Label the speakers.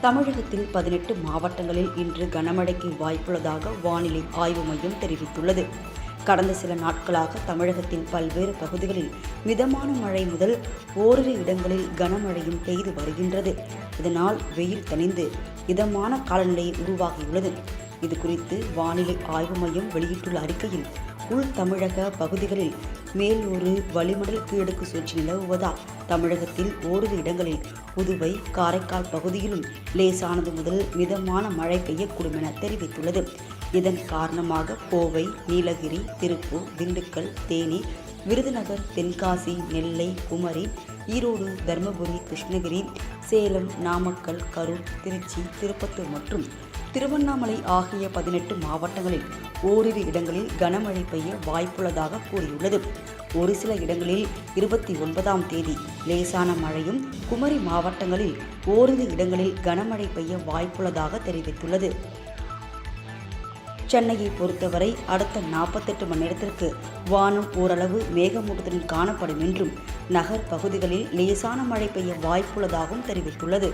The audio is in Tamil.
Speaker 1: தமிழகத்தில் பதினெட்டு மாவட்டங்களில் இன்று கனமழைக்கு வாய்ப்புள்ளதாக வானிலை ஆய்வு மையம் தெரிவித்துள்ளது. கடந்த சில நாட்களாக தமிழகத்தின் பல்வேறு பகுதிகளில் மிதமான மழை முதல் ஓரிரு இடங்களில் கனமழையும் பெய்து வருகின்றது. இதனால் வெயில் தணிந்து இதமான காலநிலை உருவாகியுள்ளது. இது குறித்து வானிலை ஆய்வு மையம் வெளியிட்டுள்ள அறிக்கையில் உள் தமிழக பகுதிகளில் மேலூரு வளிமண்டல கீழடுக்கு சுழற்சி நிலவுவதால் தமிழகத்தில் ஓரிரு இடங்களில் புதுவை காரைக்கால் பகுதியிலும் லேசானது முதல் மிதமான மழை பெய்யக்கூடும் என தெரிவித்துள்ளது. இதன் காரணமாக கோவை நீலகிரி திருப்பூர் திண்டுக்கல் தேனி விருதுநகர் தென்காசி நெல்லை குமரி ஈரோடு தருமபுரி கிருஷ்ணகிரி சேலம் நாமக்கல் கரூர் திருச்சி திருப்பத்தூர் மற்றும் திருவண்ணாமலை ஆகிய பதினெட்டு மாவட்டங்களில் ஓரிரு இடங்களில் கனமழை பெய்ய வாய்ப்புள்ளதாக கூறியுள்ளது. ஒரு சில இடங்களில் இருபத்தி ஒன்பதாம் தேதி லேசான மழையும் குமரி மாவட்டங்களில் ஓரிரு இடங்களில் கனமழை பெய்ய வாய்ப்புள்ளதாக தெரிவித்துள்ளது. சென்னையை பொறுத்தவரை அடுத்த நாற்பத்தெட்டு மணி நேரத்திற்கு வானம் ஓரளவு மேகமூட்டத்துடன் காணப்படும் என்றும் நகர் பகுதிகளில் லேசான மழை பெய்ய வாய்ப்புள்ளதாகவும் தெரிவித்துள்ளது.